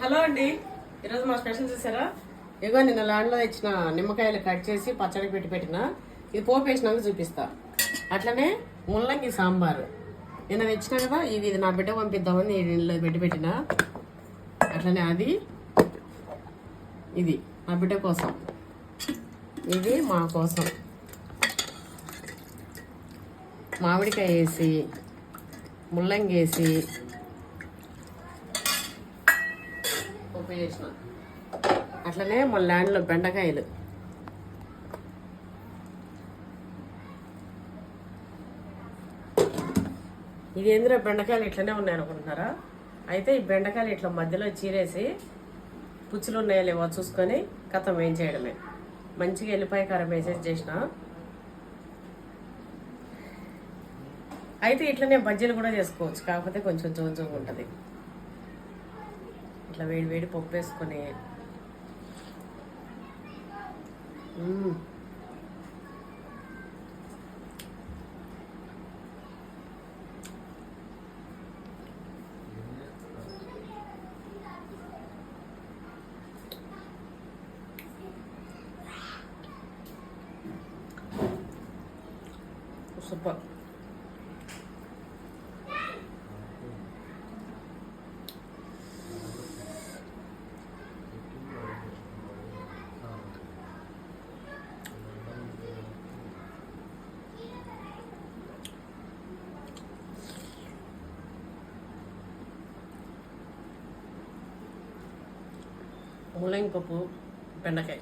Hello అండి. ఈరోజు మా స్పెషల్ చూసారా? ఇగో నిన్న ల్యాండ్లో తెచ్చిన నిమ్మకాయలు కట్ చేసి పచ్చడి పెట్టి పెట్టిన. ఇది పోపు వేసినాక చూపిస్తా. అట్లనే ముల్లంగి సాంబారు. నిన్న తెచ్చిన కదా ఇది ఇది నా బిడ్డ పంపిద్దామని ఇంట్లో పెట్టి పెట్టిన. అట్లనే అది. ఇది నా బిడ్డ కోసం. ఇది మా కోసం. మామిడికాయ వేసి ముల్లంగి వేసి చేసిన. అట్లనే మన ల్యాండ్లో బెండకాయలు. ఇది ఎందులో బెండకాయలు ఇట్లనే ఉన్నాయి అనుకుంటున్నారా? అయితే ఈ బెండకాయలు ఇట్లా మధ్యలో చీరేసి పుచ్చులు ఉన్నాయో లేవో చూసుకొని కథం ఏం చేయడమే. మంచిగా ఎల్లిపాయ కారం వేసేసి చేసిన. అయితే ఇట్లనే బజ్జీలు కూడా చేసుకోవచ్చు. కాకపోతే కొంచెం జోజోగా ఉంటుంది. ఇట్లా వేడి వేడి పప్పు వేసుకొని. సూపర్ ముల్లంగి పప్పు బెండకాయ.